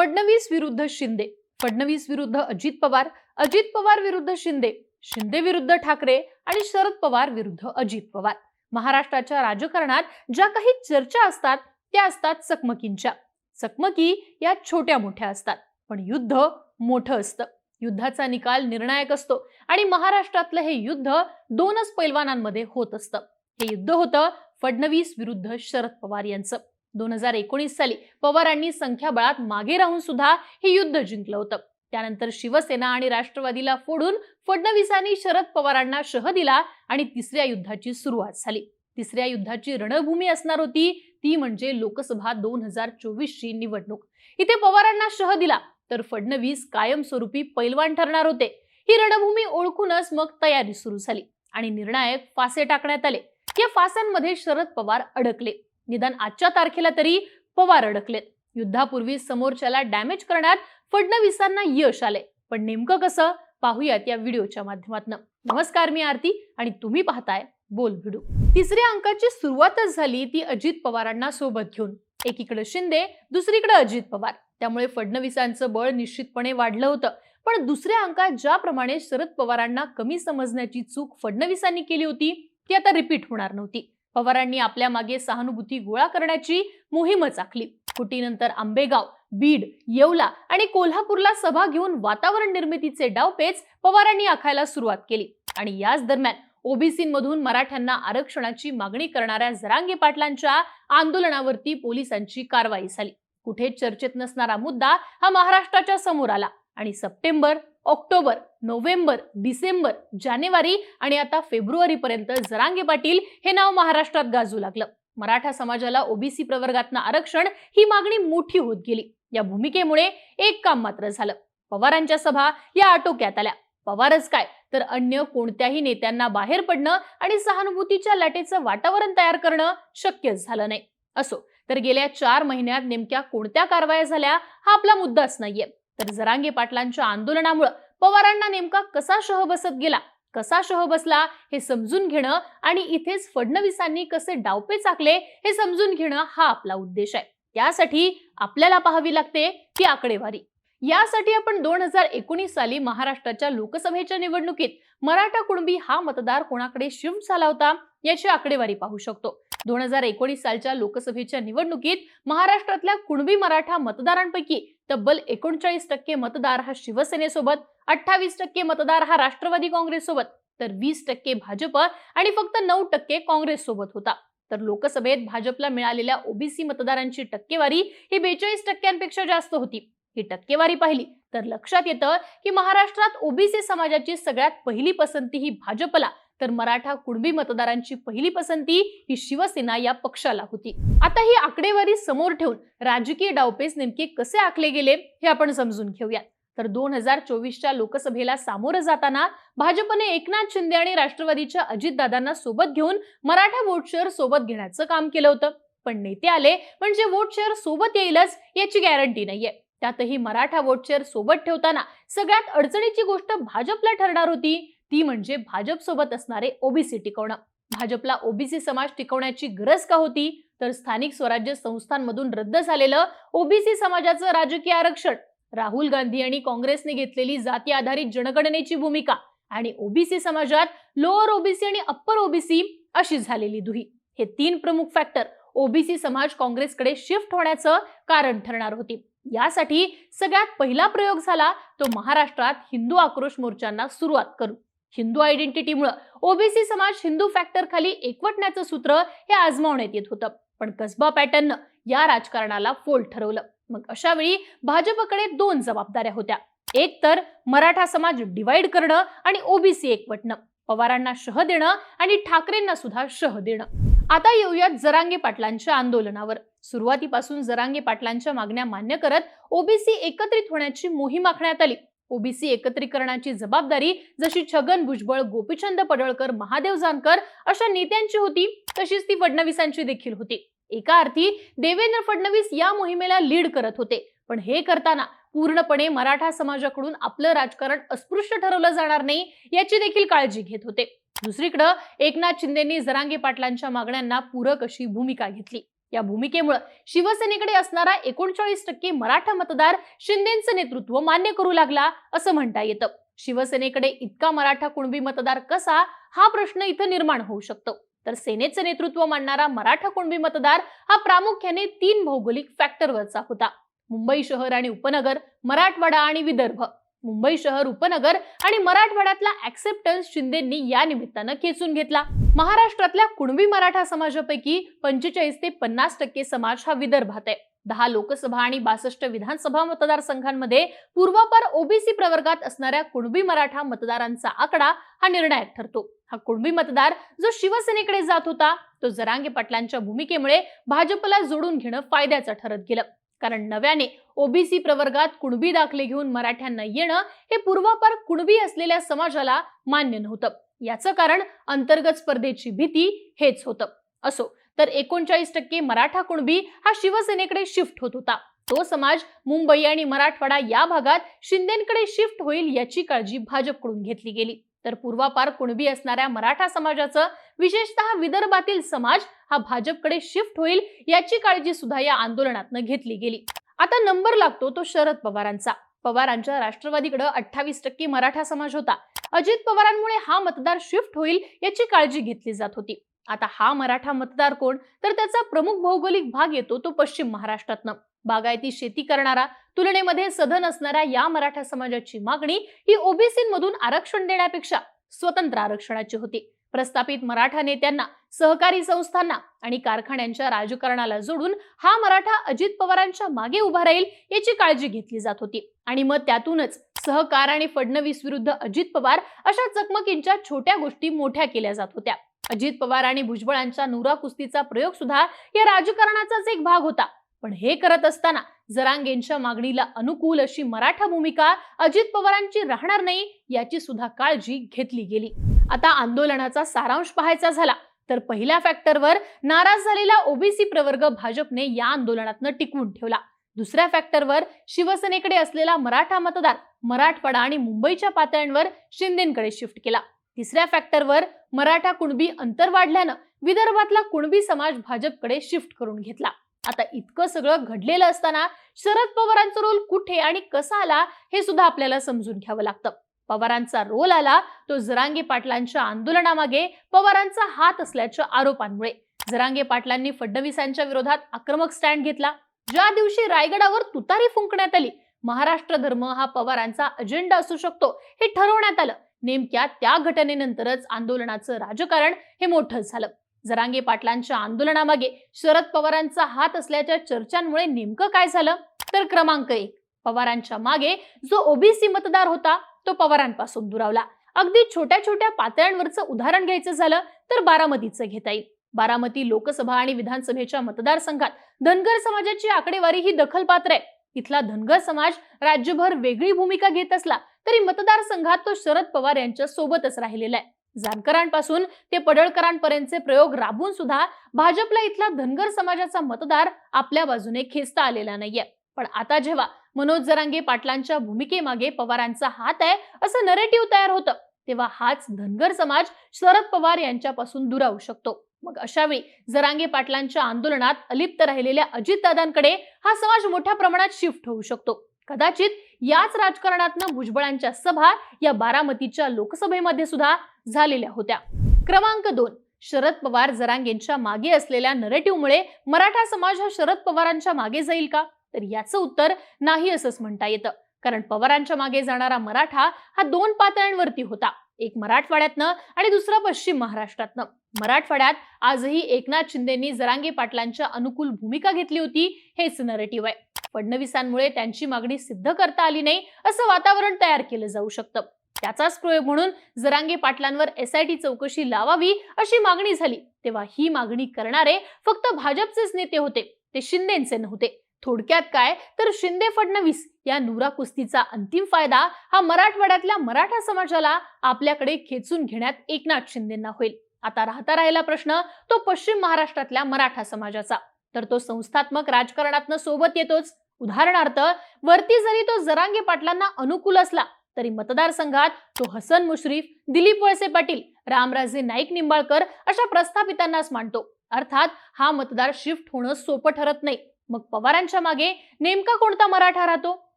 फडणवीस विरुद्ध शिंदे फडणवीस विरुद्ध अजित पवार अजित पवार विरुद्ध शिंदे शिंदे विरुद्ध ठाकरे आणि शरद पवार विरुद्ध अजित पवार. महाराष्ट्राच्या राजकारणात ज्या काही चर्चा असतात त्या असतात चकमकींच्या. चकमकी या छोट्या मोठ्या असतात पण युद्ध मोठं असतं. युद्धाचा निकाल निर्णायक असतो आणि महाराष्ट्रातलं हे युद्ध दोनच पैलवानांमध्ये होत असतं. हे युद्ध होतं फडणवीस विरुद्ध शरद पवार यांचं. दोन हजार एकोणीस साली पवारांनी संख्याबळात मागे राहून सुद्धा हे युद्ध जिंकलं होतं. त्यानंतर शिवसेना आणि राष्ट्रवादीला फोडून फडणवीसांनी शरद पवारांना शह दिला आणि तिसऱ्या युद्धाची सुरुवात झाली. तिसऱ्या युद्धाची रणभूमी असणार होती ती म्हणजे लोकसभा दोन हजार चोवीस ची निवडणूक. इथे पवारांना शह दिला तर फडणवीस कायमस्वरूपी पैलवान ठरणार होते. ही रणभूमी ओळखूनच मग तयारी सुरू झाली आणि निर्णायक फासे टाकण्यात आले. या फासांमध्ये शरद पवार अडकले. निदान आजच्या तारखेला तरी पवार अडकलेत. युद्धापूर्वी समोरच्याला डॅमेज करण्यात फडणवीसांना यश आले पण नेमकं कसं? पाहूयात या व्हिडिओच्या माध्यमातून. नमस्कार मी आरती आणि तुम्ही पाहताय बोल व्हिडिओ तिसऱ्या अंकाची सुरुवातच झाली ती अजित पवारांना सोबत घेऊन. एकीकडे शिंदे दुसरीकडे अजित पवार. त्यामुळे फडणवीसांचं बळ निश्चितपणे वाढलं होतं. पण दुसऱ्या अंकात ज्याप्रमाणे शरद पवारांना कमी समजण्याची चूक फडणवीसांनी केली होती ती आता रिपीट होणार नव्हती. पवारांनी आपल्या मागे सहानुभूती गोळा करण्याची मोहीमच आखली फुटीनंतर आंबेगाव बीड येवला आणि कोल्हापूरला सभा घेऊन वातावरण निर्मितीचे डावपेच पवारांनी आखायला सुरुवात केली. आणि याच दरम्यान ओबीसीमधून मराठ्यांना आरक्षणाची मागणी करणाऱ्या जरांगे पाटलांच्या आंदोलनावरती पोलिसांची कारवाई झाली. कुठे चर्चेत नसणारा मुद्दा हा महाराष्ट्राच्या समोर आला आणि सप्टेंबर ऑक्टोबर नोव्हेंबर डिसेंबर जानेवारी आणि आता फेब्रुवारीपर्यंत जरांगे पाटील हे नाव महाराष्ट्रात गाजू लागलं. मराठा समाजाला ओबीसी प्रवर्गातनं आरक्षण ही मागणी मोठी होत गेली. या भूमिकेमुळे एक काम मात्र झालं. पवारांच्या सभा या आटोक्यात आल्या. पवारच काय? तर अन्य कोणत्याही नेत्यांना बाहेर पडणं आणि सहानुभूतीच्या लाटेचं वातावरण तयार करणं शक्यच झालं नाही. असो तर गेल्या चार महिन्यात नेमक्या कोणत्या कारवाया झाल्या हा आपला मुद्दाच नाहीये. तर जरांगे पाटलांच्या आंदोलनामुळं पवारांना नेमका कसा शह बसत गेला? कसा शह बसला? हे समजून घेणं आणि इथेच फडणवीसांनी कसे डावपे चाकले हे समजून घेणं हा आपला उद्देश आहे. त्यासाठी आपल्याला पाहावी लागते ती आकडेवारी. यासाठी आपण दोन हजार एकोणीस साली महाराष्ट्राच्या लोकसभेच्या निवडणुकीत मराठा कुणबी हा मतदार कोणाकडे शिफ्ट झाला होता याची आकडेवारी पाहू शकतो. दोन हजार एकोणीस सालच्या लोकसभेच्या निवडणुकीत महाराष्ट्रातल्या कुणबी मराठा मतदारांपैकी तब्बल एकोणचाळीस टक्के मतदार हा शिवसेनेसोबत अठ्ठावीस टक्के मतदार हा राष्ट्रवादी काँग्रेससोबत तर वीस टक्के भाजप आणि फक्त नऊ टक्के काँग्रेस सोबत होता. तर लोकसभेत भाजपला मिळालेल्या ओबीसी मतदारांची टक्केवारी ही बेचाळीस टक्क्यांपेक्षा जास्त होती. ही टक्केवारी पाहिली तर लक्षात येतं की महाराष्ट्रात ओबीसी समाजाची सगळ्यात पहिली पसंती ही भाजपला तर मराठा कुणबी मतदारांची पहिली पसंती ही शिवसेना या पक्षाला होती. आता ही आकडेवारी समोर ठेवून राजकीय डावपेच नेमके कसे आखले गेले हे आपण समजून घेऊयात. तर दोन हजार चोवीसच्या लोकसभेला सामोरं जाताना भाजपने एकनाथ शिंदे आणि राष्ट्रवादीच्या अजितदादांना सोबत घेऊन मराठा वोट शेअर सोबत घेण्याचं काम केलं होतं. पण नेते आले म्हणजे वोट शेअर सोबत येईलच याची गॅरंटी नाहीये. त्यातही मराठा वोट शेअर सोबत ठेवताना सगळ्यात अडचणीची गोष्ट भाजपला ठरणार होती. ती म्हणजे भाजपसोबत असणारे ओबीसी टिकवणं. भाजपला ओबीसी समाज टिकवण्याची गरज का होती? तर स्थानिक स्वराज्य संस्थांमधून रद्द झालेलं ओबीसी समाजाचं राजकीय आरक्षण. राहुल गांधी आणि काँग्रेसने घेतलेली जाती आधारित जनगणनेची भूमिका आणि ओबीसी समाजात लोअर ओबीसी आणि अप्पर ओबीसी अशी झालेली दुही. हे तीन प्रमुख फॅक्टर ओबीसी समाज काँग्रेसकडे शिफ्ट होण्याचं कारण ठरणार होती. यासाठी सगळ्यात पहिला प्रयोग झाला तो महाराष्ट्रात हिंदू आक्रोश मोर्चांना सुरुवात करू. हिंदू आयडेंटिटीमुळे ओबीसी समाज हिंदू फॅक्टर खाली एकवटण्याचं सूत्र हे आजमावण्यात येत होतं. पण कसबा पॅटर्न या राजकारणाला फोल ठरवलं. मग अशा वेळी भाजपकडे दोन जबाबदाऱ्या होत्या. एक तर मराठा समाज डिवाइड करणं आणि ओबीसी एकवटणं. पवारांना शह देणं आणि ठाकरेंना सुद्धा शह देणं. आता येऊयात जरांगे पाटलांच्या आंदोलनावर. सुरुवातीपासून जरांगे पाटलांच्या मागण्या मान्य करत ओबीसी एकत्रित होण्याची मोहीम आखण्यात आली. ओबीसी एकत्रीकरणाची जबाबदारी जशी छगन भुजबळ गोपीचंद पडळकर महादेव जानकर अशा नेत्यांची होती तशीच ती फडणवीसांची देखील होती. एका अर्थी देवेंद्र फडणवीस या मोहिमेला लीड करत होते. पण हे करताना पूर्णपणे मराठा समाजाकडून आपलं राजकारण अस्पृश्य ठरवलं जाणार नाही याची देखील काळजी घेत होते. दुसरीकडं एकनाथ शिंदेनी जरांगे पाटलांच्या मागण्यांना पूरक अशी भूमिका घेतली. या भूमिकेमुळे शिवसेनेकडे असणारा एकोणचाळीस टक्के मराठा मतदार शिंदेचं नेतृत्व मान्य करू लागला असं म्हणता येतं. शिवसेनेकडे इतका मराठा कुणबी मतदार कसा हा प्रश्न इथं निर्माण होऊ शकतो. तर सेनेचं नेतृत्व मानणारा मराठा कुणबी मतदार हा प्रामुख्याने तीन भौगोलिक फॅक्टरवरचा होता. मुंबई शहर आणि उपनगर मराठवाडा आणि विदर्भ. मुंबई शहर उपनगर आणि मराठवाड्यातला ऍक्सेप्टन्स शिंदेंनी या निमित्तानं खेचून घेतला. महाराष्ट्रातल्या कुणबी मराठा समाजापैकी पंचेचाळीस ते पन्नास टक्के समाज हा विदर्भात आहे. दहा लोकसभा आणि बासष्ट विधानसभा मतदारसंघांमध्ये पूर्वापार ओबीसी प्रवर्गात असणाऱ्या कुणबी मराठा मतदारांचा आकडा हा निर्णायक ठरतो. हा कुणबी मतदार जो शिवसेनेकडे जात होता तो जरांगे पाटलांच्या भूमिकेमुळे भाजपला जोडून घेणं फायद्याचं ठरत गेलं. कारण नव्याने ओबीसी प्रवर्गात कुणबी दाखले घेऊन मराठ्यांना येणं हे पूर्वापार कुणबी असलेल्या समाजाला मान्य नव्हतं. याचं कारण अंतर्गत स्पर्धेची भीती हेच होतं. असो तर एकोणचाळीस टक्के मराठा कुणबी हा शिवसेनेकडे शिफ्ट होत होता. तो समाज मुंबई आणि मराठवाडा या भागात शिंदेकडे शिफ्ट होईल याची काळजी भाजपकडून घेतली गेली. तर पूर्वापार कुणबी असणाऱ्या मराठा समाजाचं विशेषतः विदर्भातील समाज हा भाजपकडे शिफ्ट होईल याची काळजी सुद्धा या आंदोलनातनं घेतली गेली. आता नंबर लागतो तो शरद पवारांचा. पवारांच्या राष्ट्रवादीकडे अठ्ठावीस टक्के मराठा समाज होता. अजित पवारांमुळे हा मतदार शिफ्ट होईल याची काळजी घेतली जात होती. आता हा मराठा मतदार कोण? तर त्याचा प्रमुख भौगोलिक भाग येतो तो पश्चिम महाराष्ट्रातनं. बागायती शेती करणारा तुलनेमध्ये सधन असणाऱ्या या मराठा समाजाची मागणी ही ओबीसीमधून आरक्षण देण्यापेक्षा स्वतंत्र आरक्षणाची होती. प्रस्थापित मराठा नेत्यांना सहकारी संस्थांना आणि कारखान्यांच्या राजकारणाला जोडून हा मराठा अजित पवारांच्या मागे उभा राहील याची काळजी घेतली जात होती. आणि मग त्यातूनच सहकार आणि फडणवीस विरुद्ध अजित पवार अशा चकमकींच्या छोट्या गोष्टी मोठ्या केल्या जात होत्या. अजित पवार आणि भुजबळांच्या नुरा कुस्तीचा प्रयोग सुद्धा या राजकारणाचाच एक भाग होता. पण हे करत असताना जरांगेंच्या मागणीला अनुकूल अशी मराठा भूमिका अजित पवारांची राहणार नाही याची सुद्धा काळजी घेतली गेली. आता आंदोलनाचा सारांश पाहायचा झाला तर पहिल्या फॅक्टरवर नाराज झालेला ओबीसी प्रवर्ग भाजपने या आंदोलनातनं टिकवून ठेवला. दुसऱ्या फॅक्टरवर शिवसेनेकडे असलेला मराठा मतदार मराठवाडा आणि मुंबईच्या पातळ्यांवर शिंदेकडे शिफ्ट केला. तिसऱ्या फॅक्टरवर मराठा कुणबी अंतर वाढल्यानं विदर्भातला कुणबी समाज भाजपकडे शिफ्ट करून घेतला. आता इतकं सगळं घडलेलं असताना शरद पवारांचा रोल कुठे आणि कसा आला हे सुद्धा आपल्याला समजून घ्यावं लागतं. पवारांचा रोल आला तो जरांगे पाटलांच्या आंदोलनामागे पवारांचा हात असल्याच्या आरोपांमुळे. जरांगे पाटलांनी फडणवीसांच्या विरोधात आक्रमक स्टँड घेतला. ज्या दिवशी रायगडावर तुतारी फुंकण्यात आली महाराष्ट्र धर्म हा पवारांचा अजेंडा असू शकतो हे ठरवण्यात आलं. नेमक्या त्या घटनेनंतरच आंदोलनाचं राजकारण हे मोठं झालं. जरांगे पाटलांच्या आंदोलनामागे शरद पवारांचा हात असल्याच्या चर्चांमुळे नेमकं काय झालं? तर क्रमांक एक पवारांच्या मागे जो ओबीसी मतदार होता तो पवारांपासून दुरावला. अगदी छोट्या छोट्या पातळ्यांवरचं उदाहरण घ्यायचं झालं तर बारामतीचं घेता येईल. बारामती लोकसभा आणि विधानसभेच्या मतदारसंघात धनगर समाजाची आकडेवारी ही दखलपात्र आहे. इथला धनगर समाज राज्यभर वेगळी भूमिका घेत असला तरी मतदारसंघात तो शरद पवार यांच्या सोबतच राहिलेला आहे. जानकरांपासून ते पडळकरांपर्यंतचे प्रयोग राबून सुद्धा भाजपला इथला धनगर समाजाचा मतदार आपल्या बाजूने खेचता आलेला नाहीये. पण आता जेव्हा मनोज जरांगे पाटलांच्या भूमिकेमागे पवारांचा हात आहे असं नरेटिव्ह तयार होतं तेव्हा हाच धनगर समाज शरद पवार यांच्यापासून दुरावू शकतो. मग अशावेळी जरांगे पाटलांच्या आंदोलनात अलिप्त राहिलेल्या अजितदादांकडे हा समाज मोठ्या प्रमाणात शिफ्ट होऊ शकतो. कदाचित याच राजकारणातनं भुजबळांच्या सभा या बारामतीच्या लोकसभेमध्ये सुद्धा झालेल्या होत्या. क्रमांक दोन शरद पवार जरांगेंच्या मागे असलेल्या नरेटिव्हमुळे मराठा समाज हा शरद पवारांच्या मागे जाईल का? तर याचं उत्तर नाही असंच म्हणता येतं. कारण पवारांच्या मागे जाणारा मराठा हा दोन पातळ्यांवरती होता. एक मराठवाड्यातनं आणि दुसरा पश्चिम महाराष्ट्रातनं. मराठवाड्यात आजही एकनाथ शिंदेनी जरांगे पाटलांच्या अनुकूल भूमिका घेतली होती हेच नरेटिव्ह आहे. फडणवीसांमुळे त्यांची मागणी सिद्ध करता आली नाही असं वातावरण तयार केलं जाऊ शकतं. त्याचाच प्रयोग म्हणून जरांगे पाटलांवर एसआयटी चौकशी लावावी अशी मागणी झाली. तेव्हा ही मागणी करणारे फक्त भाजपचेच नेते होते ते शिंदेचे नव्हते. थोडक्यात काय तर शिंदे फडणवीस या नुरा कुस्तीचा अंतिम फायदा हा मराठवाड्यातल्या मराठा समाजाला आपल्याकडे खेचून घेण्यात एकनाथ शिंदेना होईल. आता राहता राहिला प्रश्न तो पश्चिम महाराष्ट्रातल्या मराठा समाजाचा. तर तो संस्थात्मक राजकारणातनं सोबत येतोच. उदाहरणार्थ वरती जरी तो जरांगे पाटलांना अनुकूल असला तरी मतदारसंघात तो हसन मुश्रीफ दिलीप वळसे पाटील रामराजे नाईक निंबाळकर अशा प्रस्थापितांनाच मांडतो अर्थात हा मतदार शिफ्ट होणं सोपं ठरत नाही. मग पवारांच्या मागे नेमका कोणता मराठा राहतो?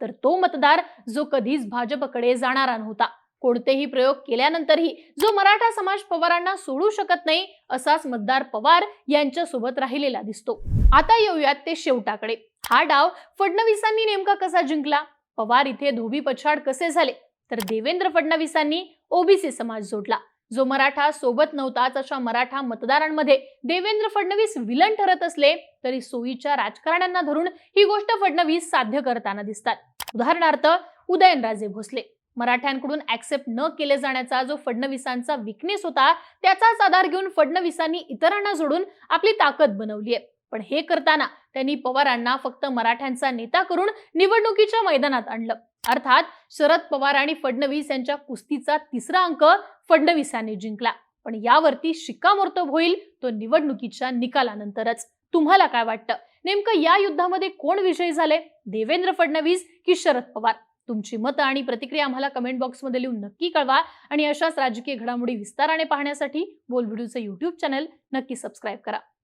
तर तो मतदार जो कधीच भाजपकडे जाणारा नव्हता. कोणतेही प्रयोग केल्यानंतरही जो मराठा समाज पवारांना सोडू शकत नाही असाच मतदार पवार यांच्या सोबत राहिलेला दिसतो. आता येऊयात ते शेवटाकडे. हा डाव फडणवीसांनी नेमका कसा जिंकला? पवार इथे धोबी पछाड कसे झाले? तर देवेंद्र फडणवीसांनी ओबीसी समाज जोडला. जो मराठा सोबत नव्हताच अशा मराठा मतदारांमध्ये देवेंद्र फडणवीस विलन ठरत असले तरी सोयीच्या राजकारण्यांना धरून ही गोष्ट फडणवीस साध्य करताना दिसतात. उदाहरणार्थ उदयनराजे भोसले. मराठ्यांकडून ऍक्सेप्ट न केले जाण्याचा जो फडणवीसांचा विकनेस होता त्याचाच आधार घेऊन फडणवीसांनी इतरांना जोडून आपली ताकद बनवली आहे पण हे करताना त्यांनी पवारांना फक्त मराठ्यांचा नेता करून निवडणुकीच्या मैदानात आणलं. अर्थात शरद पवार आणि फडणवीस यांच्या कुस्तीचा तिसरा अंक फडणवीसांनी जिंकला. पण यावरती शिक्कामोर्तब होईल तो निवडणुकीच्या निकालानंतरच. तुम्हाला काय वाटतं? नेमकं या युद्धामध्ये कोण विजयी झाले? देवेंद्र फडणवीस की शरद पवार? तुमची मतं आणि प्रतिक्रिया आम्हाला कमेंट बॉक्समध्ये लिहून नक्की कळवा आणि अशाच राजकीय घडामोडी विस्ताराने पाहण्यासाठी बोल यूट्यूब युट्यूब चॅनल नक्की सबस्क्राईब करा.